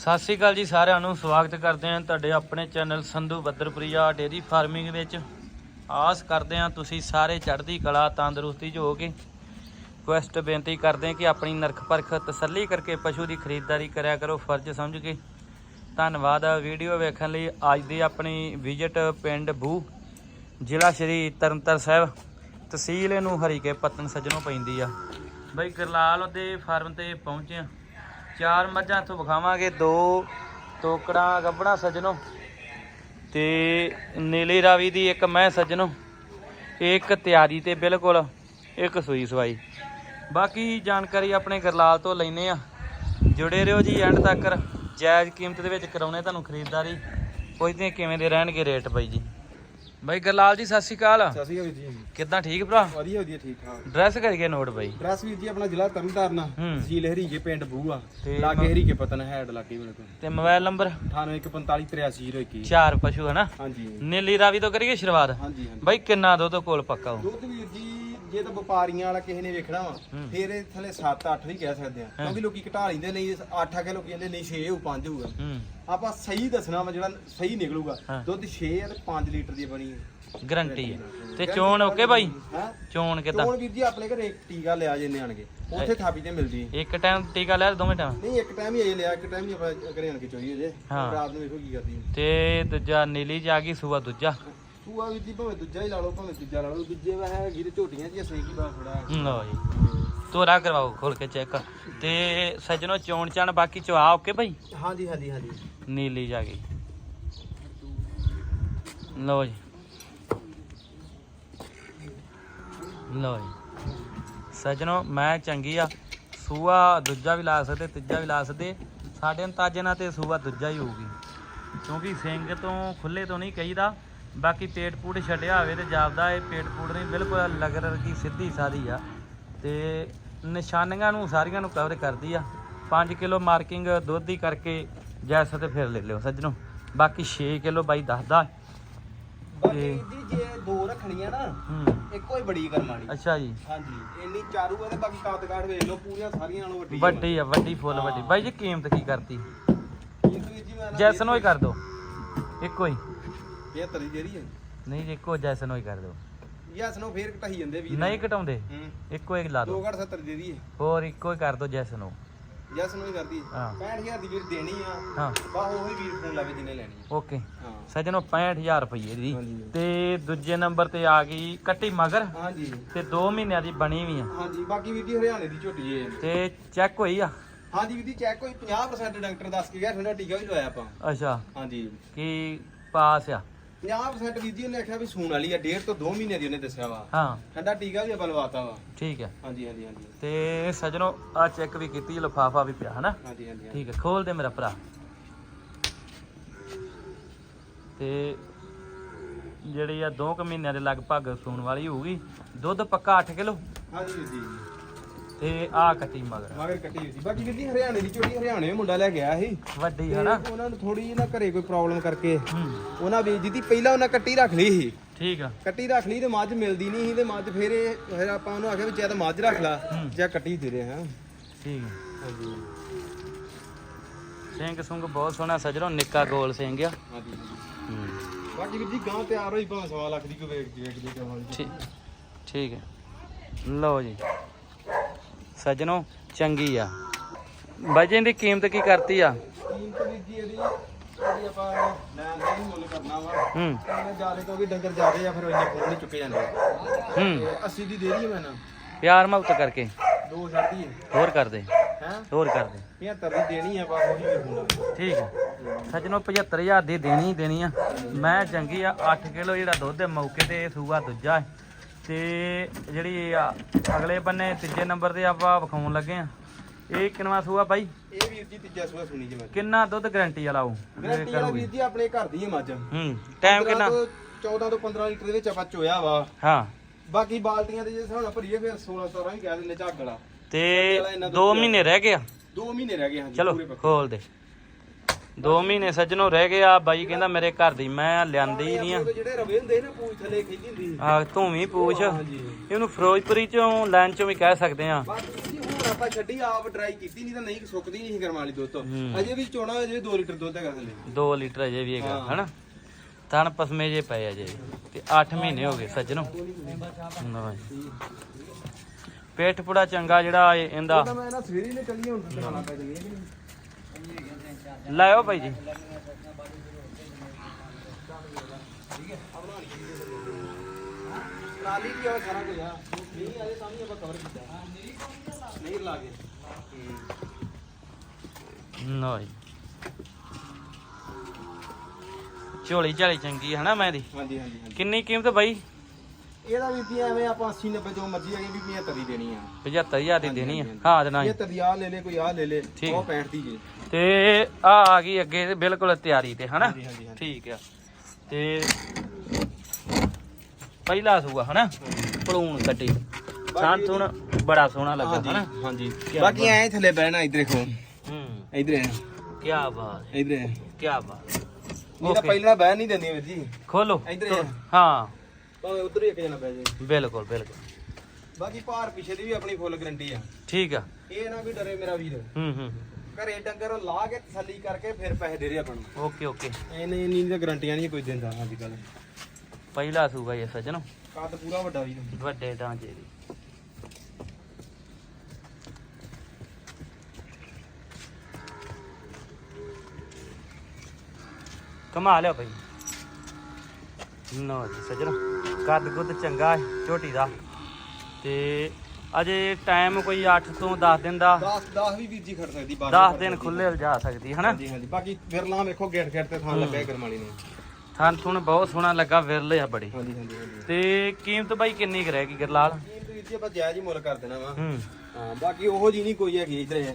ਸਤਿ ਸ਼੍ਰੀ ਅਕਾਲ ਜੀ ਸਾਰਿਆਂ ਨੂੰ, ਸਵਾਗਤ ਕਰਦੇ ਹਾਂ ਤੁਹਾਡੇ ਆਪਣੇ ਚੈਨਲ ਸੰਧੂ ਬੱਦਰਪ੍ਰਿਆ ਡੇਰੀ ਫਾਰਮਿੰਗ ਵਿੱਚ। ਆਸ ਕਰਦੇ ਹਾਂ ਤੁਸੀਂ ਸਾਰੇ ਚੜ੍ਹਦੀ ਕਲਾ, ਤੰਦਰੁਸਤੀ 'ਚ ਹੋਗੇ ਕੁਐਸਟ ਬੇਨਤੀ ਕਰਦੇ ਹਾਂ ਕਿ ਆਪਣੀ ਨਰਖ ਪਰਖ ਤਸੱਲੀ ਕਰਕੇ ਪਸ਼ੂ ਦੀ ਖਰੀਦਦਾਰੀ ਕਰਿਆ ਕਰੋ, ਫਰਜ਼ ਸਮਝ ਕੇ। ਧੰਨਵਾਦ ਵੀਡੀਓ ਵੇਖਣ ਲਈ। ਅੱਜ ਦੀ ਆਪਣੀ ਵਿਜ਼ਿਟ ਪਿੰਡ ਬੂ, ਜ਼ਿਲ੍ਹਾ ਸ਼੍ਰੀ ਤਰਨਤਾਰਨ ਸਾਹਿਬ। ਤਹਿਸੀਲ ਇਹਨੂੰ ਹਰੀਕੇ ਪੱਤਨ ਸੱਜਣੋਂ ਪੈਂਦੀ ਆ। ਬਈ ਗਰਲਾਲ ਦੇ ਫਾਰਮ ਤੇ ਪਹੁੰਚੇ ਆ ਚਾਰ ਮੱਝਾਂ ਇੱਥੋਂ ਵਿਖਾਵਾਂਗੇ, ਦੋ ਤੋਕੜਾਂ ਗੱਬਣਾ ਸੱਜਣੋ ਤੇ ਨੀਲੀ ਰਾਵੀ ਦੀ ਇੱਕ ਮੈਂ ਸੱਜਣੋ, ਇੱਕ ਤਿਆਰੀ ਤੇ ਬਿਲਕੁਲ ਇੱਕ ਸੂਈ ਸਵਾਈ। ਬਾਕੀ ਜਾਣਕਾਰੀ ਆਪਣੇ ਗਰਲਾਲ ਤੋਂ ਲੈਨੇ ਆ ਜੁੜੇ ਰਹੋ ਜੀ ਐਂਡ ਤੱਕ। ਜਾਇਜ਼ ਕੀਮਤ ਦੇ ਵਿੱਚ ਕਰਾਉਣੇ ਤੁਹਾਨੂੰ ਖਰੀਦਦਾਰੀ। ਪੁੱਛਦੇ ਕਿਵੇਂ ਦੇ ਰਹਿਣਗੇ ਰੇਟ ਬਾਈ ਜੀ। ਬਾਈ ਗਰਲਾਲ ਜੀ ਸਤਿ ਸ਼੍ਰੀ ਅਕਾਲ। ਸਤਿ ਸ਼੍ਰੀ ਅਕਾਲ ਵੀਰ ਜੀ। ਕਿੱਦਾਂ ਠੀਕ ਭਰਾ? ਵਧੀਆ ਵਧੀਆ ਠੀਕ ਠਾਕ। ਡਰੈਸ ਕਰੀਏ ਨੋਟ ਬਾਈ। ਡਰੈਸ ਵੀਰ ਜੀ ਆਪਣਾ ਜ਼ਿਲ੍ਹਾ ਤਰਨਤਾਰਨ। ਤਹਿਸੀਲ ਹਰੀਕੇ ਪਿੰਡ ਬੂਆ। ਲਾਗੇ ਹਰੀਕੇ ਪਤਨ ਹੈਡ ਲਾਗੇ ਮੇਰੇ ਕੋਲ। ਤੇ ਮੋਬਾਈਲ ਨੰਬਰ? 9845838021 ਚਾਰ ਪਸ਼ੂ ਹੈ ਨਾ? ਹਾਂਜੀ। ਨੀਲੀ ਰਾਵੀ ਤੋਂ ਕਰੀਏ ਸ਼ੁਰੂਆਤ। ਹਾਂਜੀ ਹਾਂਜੀ। ਬਾਈ ਕਿੰਨਾ ਦੁੱਧ ਕੋਲ ਪੱਕਾ ਹੋ? ਦੁੱਧ ਵੀਰ ਜੀ ਜੇ ਤਾਂ ਵਪਾਰੀਆਂ ਵਾਲਾ ਕਿਸੇ ਨੇ ਵੇਖਣਾ ਵਾ। ਫਿਰ ਇਹ ਥੱਲੇ 7-8 ਵੀ ਕਹਿ ਸਕਦੇ ਆ। ਕਿਉਂਕਿ ਲੋਕੀ ਘਟਾ ਲੈਂਦੇ ਨਹੀਂ 8 ਆ ਕੇ ਲੋਕੀ ਕਹਿੰਦੇ ਨਹੀਂ 6 ਹੋਊ 5 ਹੋਊਗਾ। ਆਪਾਂ ਸਹੀ ਦੱਸਣਾ ਵਾ ਜਿਹੜਾ ਸਹੀ ਨਿਕਲੂਗਾ। ਦੁੱਧ 6 ਤੇ 5 ਲੀਟਰ ਦੀ ਬਣੀ ਗਰੰਟੀ ਹੈ ਤੇ ਚੋਣ ਓਕੇ ਬਾਈ ਹੈ? ਚੋਣ ਕਿੱਦਾਂ? ਚੋਣ ਵੀਰ ਜੀ ਆਪਣੇ ਘਰੇ ਇੱਕ ਟੀਕਾ ਲਿਆ ਜੇ ਨਿਆਣਗੇ ਉੱਥੇ ਥਾਪੀ ਤੇ ਮਿਲਦੀ ਇੱਕ ਟਾਈਮ ਟੀਕਾ ਲਿਆ ਦੋਵੇਂ ਟਾਈਮ? ਨਹੀਂ ਇੱਕ ਟਾਈਮ ਹੀ ਇਹ ਲਿਆ ਇੱਕ ਟਾਈਮ ਹੀ ਆਪਾਂ ਘਰੇ ਆਣ ਕੇ ਚੋਈ ਜੇ ਹਾਂ। ਰਾਤ ਨੂੰ ਵੇਖੋ ਕੀ ਕਰਦੀ। ਤੇ ਦੂਜਾ ਨੀਲੀ ਆ ਗਈ ਸੂਆ ਦੂਜਾ। ਵੀ ਦੀ ਭਾਵੇਂ ਦੂਜਾ ਹੀ ਲਾ ਲਓ ਭਾਵੇਂ ਤੀਜਾ ਲਾ ਲਓ ਦੂਜੇ ਵਾ ਹੈਗੀ ਤੇ ਝੋਟੀਆਂ ਜੀ ਅਸਲੀ ਕੀ ਬਾ ਥੋੜਾ ਲਓ ਜੀ। ਤੋਰਾ ਕਰਵਾਓ ਖੋਲ ਕੇ ਚੈੱਕ ਤੇ ਸੱਜਣੋ ਚੋਣ ਚਾਣ ਬਾਕੀ ਚਵਾ ਓਕੇ ਬਾਈ ਹਾਂਜੀ ਹਾਂਜੀ ਹਾਂਜੀ। ਨੀਲੀ ਜਾ ਗਈ। ਲਓ ਜੀ। ਲਓ ਜੀ। ਸੱਜਣੋ ਮੈਂ ਚੰਗੀ ਆ। ਸੂਆ ਦੂਜਾ ਵੀ ਲਾ ਸਕਦੇ ਤੀਜਾ ਵੀ ਲਾ ਸਕਦੇ। ਸਾਡੇ ਅੰਤਾਜੇ ਨਾਲ ਤੇ ਸੂਆ ਦੂਜਾ ਹੀ ਹੋਊਗੀ। ਕਿਉਂਕਿ ਸਿੰਘ ਤੋਂ ਖੁੱਲੇ ਤੋਂ ਨਹੀਂ ਕਹੀਦਾ। ਬਾਕੀ ਪੇਟ ਪੂੜ ਛੱਡਿਆ ਹੋਵੇ ਤੇ ਜਾਪਦਾ ਇਹ ਪੇਟ ਪੂੜ ਨਹੀਂ ਬਿਲਕੁਲ ਲਗਰ ਵਰਗੀ ਸਿੱਧੀ ਸਾਦੀ ਆ। ਤੇ ਨਿਸ਼ਾਨੀਆਂ ਨੂੰ ਸਾਰੀਆਂ ਨੂੰ ਕਵਰ ਕਰਦੀ ਆ। 5 ਕਿਲੋ ਮਾਰਕਿੰਗ ਦੁੱਧ ਦੀ ਕਰਕੇ ਜੈਸਾ ਤੇ ਫਿਰ ਲੈ ਲਿਓ ਸੱਜਣੋ। ਬਾਕੀ 6 ਕਿਲੋ ਬਾਈ ਦੱਸਦਾ। ਬਾਕੀ ਜੀ ਜੇ ਦੋ ਰੱਖਣੀਆਂ ਨਾ ਹੂੰ। ਇੱਕੋ ਹੀ ਬੜੀ ਕਰਮਾਣੀ ਅੱਛਾ ਜੀ। ਹਾਂਜੀ ਇੰਨੀ ਚਾਰੂ ਆ ਤੇ ਬਾਕੀ ਕਾਤ ਕਾਠ ਵੇਖ ਲਓ ਪੂਰੀਆਂ ਸਾਰੀਆਂ ਨਾਲੋਂ ਵੱਡੀ ਵੱਡੀ ਆ ਵੱਡੀ ਫੁੱਲ ਵੱਡੀ। ਬਾਈ ਜੀ ਕੀਮਤ ਕੀ ਕਰਤੀ? ਜੈਸਨ ਹੋਈ ਕਰ ਦੋ ਇੱਕੋ ਹੀ। ਇਹ ਤਰੀ ਜਿਹੜੀ ਹੈ ਨਹੀਂ ਜੀ ਇੱਕੋ ਜੈਸਨ ਹੋਈ ਕਰ ਦੋ ਯਸ ਨੂੰ ਫੇਰ ਘਟਾਈ ਜਾਂਦੇ ਵੀਰ। ਨਹੀਂ ਘਟਾਉਂਦੇ ਹੂੰ। ਇੱਕੋ ਹੀ ਲਾ ਦੋ 270 ਦੇ ਦੀ ਹੋਰ ਇੱਕੋ ਹੀ ਕਰ ਦੋ ਜੈਸਨ ਹੋ ਯਸ ਨੂੰ ਹੀ ਕਰਦੀ ਹਾਂ। 65000 ਦੀ ਵੀਰ ਦੇਣੀ ਆ। ਹਾਂ। ਬਾ ਉਹੀ ਵੀਰ ਫੋਨ ਲਾਵੇ ਜਿਹਨੇ ਲੈਣੀ ਆ। ਓਕੇ। ਹਾਂ। ਸੱਜਣੋ 65000 ਰੁਪਏ ਦੀ। ਹਾਂਜੀ। ਤੇ ਦੂਜੇ ਨੰਬਰ ਤੇ ਆ ਗਈ ਕੱਟੀ ਮਗਰ। ਹਾਂਜੀ। ਤੇ 2 ਮਹੀਨਿਆਂ ਦੀ ਬਣੀ ਵੀ ਆ। ਹਾਂਜੀ ਬਾਕੀ ਵੀਰ ਜੀ ਹਰਿਆਣੇ ਦੀ ਝੋਟੀ ਏ। ਤੇ ਚੈੱਕ ਹੋਈ ਆ? ਹਾਂਜੀ ਵੀਰ ਜੀ ਚੈੱਕ ਹੋਈ। 50% ਡਾਕਟਰ ਦੱਸ ਕੇ ਗਿਆ ਠੰਡਾ ਟੀਕਾ ਵੀ ਲਵਾਇਆ ਆਪਾਂ। ਅੱਛਾ। ਹਾਂਜੀ। ਕੀ ਪਾਸ ਆ? 50% ਵੀਰ ਜੀ ਉਹਨੇ ਆਖਿਆ ਵੀ ਸੂਣ ਵਾਲੀ ਆ ਡੇਢ ਤੋਂ 2 ਮਹੀਨੇ ਦੀ ਉਹਨੇ ਦੱਸਿਆ ਵਾ। ਹਾਂ। ਠੰਡਾ ਟੀਕਾ ਵੀ ਆਪਾਂ ਲਵਾਤਾ ਵਾ। ਠੀਕ ਹੈ ਹਾਂਜੀ ਹਾਂਜੀ ਹਾਂਜੀ। ਤੇ ਸੱਜਣੋ ਆ ਚੈੱਕ ਵੀ ਕੀਤੀ ਲਫਾਫਾ ਵੀ ਪਿਆ ਹਨਾ? ਹਾਂਜੀ। ਠੀਕ ਹੈ ਖੋਲ ਦੇ ਮੇਰਾ ਭਰਾ। ਤੇ ਜਿਹੜੀ ਆ 2 ਕੁ ਮਹੀਨਿਆਂ ਦੇ ਲਗਭਗ ਸੂਣ ਵਾਲੀ ਹੋਊਗੀ। ਦੁੱਧ ਪੱਕਾ 8 ਕਿਲੋ? ਹਾਂਜੀ ਜੀ ਤੇ ਆ ਕੱਟੀ ਮਗਰ। ਮਗਰ ਕੱਟੀ ਹੋਈ ਸੀ। ਬਾਕੀ ਵੀਰ ਜੀ ਹਰਿਆਣੇ ਦੀ ਝੋਟੀ ਹਰਿਆਣੇ ਮੁੰਡਾ ਲੈ ਆਇਆ ਸੀ। ਵੱਡੀ ਤੇ ਹਨਾ ਉਹਨਾਂ ਨੂੰ ਥੋੜੀ ਜਿਹੀ ਨਾ ਘਰੇ ਕੋਈ ਪ੍ਰੋਬਲਮ ਕਰਕੇ ਹੂੰ। ਉਹਨਾਂ ਵੇਚ ਦਿੱਤੀ ਪਹਿਲਾਂ ਉਹਨਾਂ ਕੱਟੀ ਰੱਖ ਲਈ ਸੀ। ਠੀਕ ਆ। ਕੱਟੀ ਰੱਖ ਲਈ ਤੇ ਮੱਝ ਮਿਲਦੀ ਨਹੀਂ ਸੀ ਤੇ ਮੱਝ ਫਿਰ ਇਹ ਫਿਰ ਆਪਾਂ ਉਹਨੂੰ ਆਖਿਆ ਵੀ ਜਾਂ ਤਾਂ ਮੱਝ ਰੱਖ ਲਾ। ਜਾਂ ਕੱਟੀ ਦੇ ਦੇ ਹਾਂ ਠੀਕ ਆ। ਹਾਂਜੀ ਸਿੰਘ ਸੁੰਗ ਬਹੁਤ ਸੋਹਣਾ ਸਜਰੋ ਨਿੱਕਾ ਗੋਲ ਸਿੰਘ ਆ। ਹਾਂਜੀ। ਹੂੰ। ਬਾਕੀ ਵੀਰ ਜੀ ਗਾਂ ਤਿਆਰ ਹੋਈ ਭਾਵੇਂ ਸਵਾ ਲੱਖ ਦੀ ਕੋਈ ਵੇਚ ਵੇਚ ਦੇ ਠੀਕ ਠੀਕ ਹੈ ਲਓ ਜੀ। ਸੱਜਣੋ ਚੰਗੀ ਆ। ਵਜਨ ਦੀ ਕੀਮਤ ਕੀ ਕਰਤੀ ਆ? ਕੀਮਤ ਵੀਰ ਜੀ ਇਹਦੀ ਇਹਦੀ ਆਪਾਂ ਲੈਣ ਦਾ ਹੀ ਮੁੱਲ ਕਰਨਾ ਵਾ। ਹੂੰ। ਇਹਨੇ ਜ਼ਿਆਦਾ ਕਿਉਂਕਿ ਡੰਗਰ ਜ਼ਿਆਦੇ ਆ ਫਿਰ ਇੰਨੇ ਫੋਨ ਨਹੀਂ ਚੁੱਕੇ ਜਾਂਦੇ। ਹੂੰ। ਤੇ 80 ਦੀ ਦੇ ਰਹੀ ਮੈਂ ਨਾ। ਪਿਆਰ ਮੁਹੱਬਤ ਕਰਕੇ। ਦੋ ਹੋਰ ਕਰ ਦੇ। ਹੈ? ਹੋਰ ਕਰ ਦੇ। 75 ਦੀ ਦੇਣੀ ਆ ਬਾ ਉਹੀ ਵੇਖੂਗਾ ਠੀਕ ਹੈ ਸੱਜਣੋ 75000 ਦੀ ਦੇਣੀ ਦੇਣੀ ਆ। ਮੈਂ ਚੰਗੀ ਆ 8 ਕਿਲੋ ਜਿਹੜਾ ਦੁੱਧ ਹੈ ਮੌਕੇ ਤੇ ਸੂਆ ਦੂਜਾ ਹੈ। ਤੇ ਜਿਹੜੀ ਆ ਅਗਲੇ ਬੰਨੇ ਤੀਜੇ ਨੰਬਰ ਤੇ ਆਪਾਂ ਵਿਖਾਉਣ ਲੱਗੇ ਆ। ਇਹ ਕਿੰਨਵਾ ਸੂਆ ਬਾਈ? ਇਹ ਵੀਰ ਜੀ ਤੀਜਾ ਸੂਆ ਸੁਣੀ ਜੀ ਮੈਂ। ਕਿੰਨਾ ਦੁੱਧ ਗਾਰੰਟੀ ਵਾਲਾ ਉਹ? ਗਰੰਟੀ ਵਾਲਾ ਵੀਰ ਜੀ ਆਪਣੇ ਘਰ ਦੀ ਹੈ ਮੱਝ। ਹੂੰ ਟਾਈਮ 15 ਕਿੰਨਾ ਤੋਂ 14 ਤੋਂ 15 ਲੀਟਰ ਦੇ ਵਿੱਚ ਆਪਾਂ ਚੋਇਆ ਵਾ। ਹਾਂ। ਬਾਕੀ ਬਾਲਟੀਆਂ ਦੇ ਜੇ ਹਿਸਾਬ ਭਰੀਏ ਫਿਰ 16 17 ਹੀ ਕਹਿ ਦਿੰਦੇ ਝੱਗ ਵਾਲਾ। ਤੇ 2 ਮਹੀਨੇ ਰਹਿ ਗਏ ਆ? 2 ਮਹੀਨੇ ਰਹਿ ਗਏ ਹਾਂਜੀ ਚਲੋ ਪੂਰੇ ਪੱਕੇ। ਖੋਲ ਦੇ 2 ਮਹੀਨੇ ਸੱਜਣੋ ਰਹਿ ਗਏ ਆ ਬਾਈ ਕਹਿੰਦਾ ਮੇਰੇ ਘਰ ਦੀ ਮੈਂ ਲਿਆਂਦੀ ਨਹੀਂ ਆ। ਜਿਹੜੇ ਰਵੇ ਹੁੰਦੇ ਨਾ ਪੂਛ ਥੱਲੇ ਖਿੱਚੀ ਹੁੰਦੀ ਸੀ। ਆ ਤੂੰ ਵੀ ਪੁੱਛ। ਹਾਂਜੀ। ਇਹਨੂੰ ਫਿਰੋਜ਼ਪੁਰੀ ਚੋਂ ਲਾਈਨ ਚੋਂ ਵੀ ਕਹਿ ਸਕਦੇ ਆ। ਬਾਕੀ ਜੀ ਹੁਣ ਹੁਣ ਆਪਾਂ ਛੱਡੀ ਆਪ ਡਰਾਈ ਕੀਤੀ ਨਹੀਂ ਤਾਂ ਨਹੀਂ ਸੁੱਕਦੀ ਨਹੀਂ ਸੀ ਗਰਮ ਵਾਲੀ ਦੁੱਧ ਤੋਂ। ਹੂੰ। ਅਜੇ ਵੀ ਚੋਣਾ ਅਜੇ 2 ਲੀਟਰ ਦੁੱਧ ਹੈਗਾ ਥੱਲੇ। 2 ਲੀਟਰ ਅਜੇ ਵੀ ਹੈਗਾ। ਹਨਾ? ਤਣ ਪਸਮੇ ਜੇ ਪਏ ਅਜੇ ਤੇ 8 ਮਹੀਨੇ ਹੋ ਗਏ ਸੱਜਣੋ। ਪੇਟ ਪੁੜਾ ਚੰਗਾ ਜਿਹੜਾ ਇਹ- ਇਹਦਾ। ਤਾਂ ਮੈਂ ਨਾ ਸਵੇਰੇ ਨੇ ਚੱਲੀ ਹੁਣ ਤੇ ਖਾਣਾ ਪੈ ਜਣੀ ਲਾਇਓ ਭਾਈ ਜੀ। ਟਰਾਲੀ ਵੀ ਆ ਸਾਰਾ ਕੁਝ ਆ। ਨਹੀਂ ਆਏ ਤਾਂ ਵੀ ਆਪਾਂ ਕਵਰ ਕੀਤਾ। ਨਹੀਂ ਲਾ ਕੇ। ਜੀ। ਝੋਲੀ ਝਾਲੀ ਚੰਗੀ ਹੈ ਨਾ ਮੈਂ ਦੀ? ਹਾਂਜੀ ਹਾਂਜੀ ਹਾਂਜੀ। ਕਿੰਨੀ ਕੀਮਤ ਬਾਈ? ਇਹਦਾ ਵੀ ਪੀ ਐਵੇਂ ਆਪਾਂ 80 90 ਜੋ ਮਰਜ਼ੀ ਹੈਗੇ ਵੀ 75 ਦੀ ਦੇਣੀ ਆ। 75000 ਦੀ ਦੇਣੀ ਆ। ਹਾਂ ਨਾ ਇਹ ਤਦੀ ਆ ਲੈ ਲੈ ਕੋਈ ਆ ਲੈ ਲੈ ਠੀਕ। ਉਹ 65 ਦੀ ਜੀ। ਤੇ ਆ ਆ ਗਈ ਅੱਗੇ ਤੇ ਬਿਲਕੁਲ ਤਿਆਰੀ ਤੇ ਹਨਾ? ਹਾਂਜੀ ਹਾਂਜੀ ਹਾਂਜੀ। ਠੀਕ ਆ। ਤੇ ਪਹਿਲਾ ਸੂਆ ਹਨਾ? ਪਲੂਣ ਕੱਟੀ। ਸਾਨ ਸੁਣ ਬੜਾ ਸੋਹਣਾ ਲੱਗਾ ਹਨਾ? ਹਾਂਜੀ। ਕਿਆ ਬਾਕੀ ਐ ਥੱਲੇ ਬਹਿਣਾ ਇਧਰ ਦੇਖੋ। ਹੂੰ। ਇਧਰ ਕੀ ਬਾਤ ਇਧਰ ਕੀ ਬਾਤ ਤਾਂ Okay. ਪਹਿਲਾਂ ਬਹਿ ਨਹੀਂ ਦਿੰਦੀ ਵੀਰ ਜੀ। ਖੋਲੋ। ਇੱਧਰ ਆ। ਹਾਂ। ਭਾਵੇਂ ਉਧਰ ਹੀ ਇੱਕ ਜਣਾ ਬਹਿ ਜਾਏ। ਬਿਲਕੁਲ ਬਿਲਕੁਲ। ਬਾਕੀ ਭਾਰ ਪਿਛੇ ਦੀ ਵੀ ਆਪਣੀ ਫੁੱਲ ਗਰੰਟੀ ਆ। ਠੀਕ ਆ। ਇਹ ਨਾ ਵੀ ਡਰੇ ਮੇਰਾ ਵੀਰ। ਹੂੰ ਹੂੰ ਘਰੇ ਡੰਗਰ ਲਾ ਕੇ ਤਸੱਲੀ ਕਰਕੇ ਫਿਰ ਪੈਸੇ ਦੇ ਰਹੇ ਨੂੰ ਓਕੇ ਓਕੇ। ਇਹਨੇ ਇੰਨੀ ਤਾਂ ਗਰੰਟੀਆਂ ਨਹੀਂ ਕੋਈ ਦਿੰਦਾ ਅੱਜ ਕੱਲ ਪਹਿਲਾ ਸੂਆ ਇਹ ਸੱਜਣੋ। ਕੱਦ ਪੂਰਾ ਵੱਡਾ ਵੀਰ। ਵੱਡੇ ਢਾਂਚੇ ਦੀ ਕਮਾ ਲਿਆ ਭਾਈ। ਨੋ ਜੀ ਸੱਜਣੋ ਕੱਦ ਕੁੱਦ ਚੰਗਾ ਹੈ ਝੋਟੀ ਦਾ। ਤੇ ਅਜੇ ਟਾਈਮ ਕੋਈ 8 ਤੋਂ 10 ਦਿਨ ਦਾ 10 10 ਵੀ ਵੀਰ ਜੀ ਖੜ ਸਕਦੀ 10 ਦਿਨ ਖੁੱਲੇ ਜਾ ਸਕਦੀ ਹਨਾ? ਹਾਂਜੀ ਹਾਂਜੀ। ਬਾਕੀ ਵਿਰਲਾ ਵੇਖੋ ਗੇਟ ਗੇਟ ਤੇ ਥਾਂ ਲੱਗਾ ਹੈ ਕਰਮਾਲੀ ਨੇ। ਥਾਂ ਥੁਣ ਬਹੁਤ ਸੋਹਣਾ ਲੱਗਾ ਵਿਰਲੇ ਆ ਬੜੀ। ਹਾਂਜੀ ਹਾਂਜੀ ਤੇ ਕੀਮਤ ਬਾਈ ਕਿੰਨੀ ਕੁ ਰਹੇਗੀ ਗਰਲਾਲ? ਇਹ ਵੀਰ ਜੀ ਆਪਾਂ ਜਾਇਜ਼ ਹੀ ਮੁੱਲ ਕਰ ਦੇਣਾ ਵਾ। ਹੂੰ। ਬਾਕੀ ਉਹੋ ਜੀ ਨਹੀਂ ਕੋਈ ਹੈਗੀ ਇਧਰ।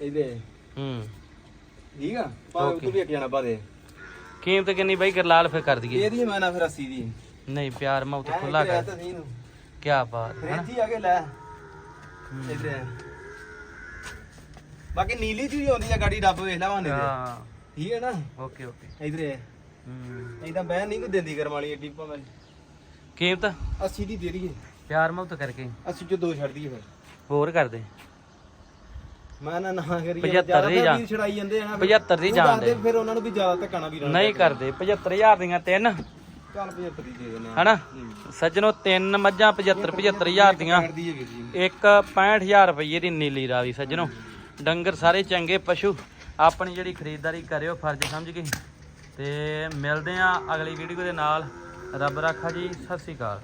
ਇਧਰ ਹੂੰ। ਠੀਕ ਆ? Okay. ਉਤੋਂ ਵੀ ਇੱਕ ਜਣਾ ਬਾਦੇ ਕੀਮਤ ਕਿੰਨੀ ਬਾਈ ਗਰਲਾਲ ਫੇਰ ਕਰ ਦਈਏ। ਇਹਦੀ ਮੈਂ ਨਾ ਫਿਰ 80 ਦੀ। ਨਹੀਂ ਪਿਆਰ ਮੌਤ ਐਂ ਖੁੱਲਾ ਕਰ। ਤਾਂ ਕੀ ਬਾਤ ਇੱਥੇ ਹੀ ਆ ਕੇ ਲੈ। ਇਧਰ ਬਾਕੀ ਨੀਲੀ ਵੀ ਆਉਂਦੀ ਆ ਗਾੜੀ ਡੱਬ ਵੇਖ ਲੈ ਵਾਨੇ ਦੇ। ਹਾਂ। ਠੀਕ ਹੈ ਨਾ? Okay okay. ਇਧਰ ਹੂੰ। ਇਦਾਂ ਬਹਿ ਨਹੀਂ ਕੋਈ ਦਿੰਦੀ ਕਰਮਾਲੀ ਏਡੀ ਭਾਵੇਂ। ਕੀਮਤ? 80 ਦੀ ਦੇ ਦਈਏ। ਪਿਆਰ ਮੌਤ ਕਰਕੇ। 80 ਚ ਦੋ ਛੱਡ ਦਈਏ ਫਿਰ। ਹੋਰ ਕਰ ਦੇ ਮੈਂ ਨਾ ਨਾ ਕਰੀਏ 75 ਜ਼ਿਆਦਾ ਦੀ ਜਾਣ। ਛੜਾਈ ਜਾਂਦੇ ਆ ਨਾ 75 ਦੀ ਜਾਣ ਦੇ। ਫਿਰ ਉਹਨਾਂ ਨੂੰ ਵੀ ਜ਼ਿਆਦਾ ਧੱਕਾ ਨਾ ਵੀ ਨਹੀਂ ਕਰਦੇ 75000 ਦੀਆਂ ਤਿੰਨ। ਚੱਲ 75 ਦੀ ਦੇ ਦਿੰਦੇ ਹਨਾ। ਸੱਜਣੋ ਤਿੰਨ ਮੱਝਾਂ 75 75000 ਦੀਆਂ। ਇੱਕ 65000 ਰੁਪਏ ਦੀ ਨੀਲੀ ਰਾਵੀ ਸੱਜਣੋ। ਡੰਗਰ ਸਾਰੇ ਚੰਗੇ ਪਸ਼ੂ। ਆਪਣੀ ਜਿਹੜੀ ਖਰੀਦਦਾਰੀ ਕਰਿਓ ਫਰਜ਼ ਸਮਝ ਕੇ। ਤੇ ਮਿਲਦੇ ਆ ਅਗਲੀ ਵੀਡੀਓ ਦੇ ਨਾਲ। ਰੱਬ ਰਾਖਾ ਜੀ ਸਤਿ ਸ੍ਰੀ ਅਕਾਲ।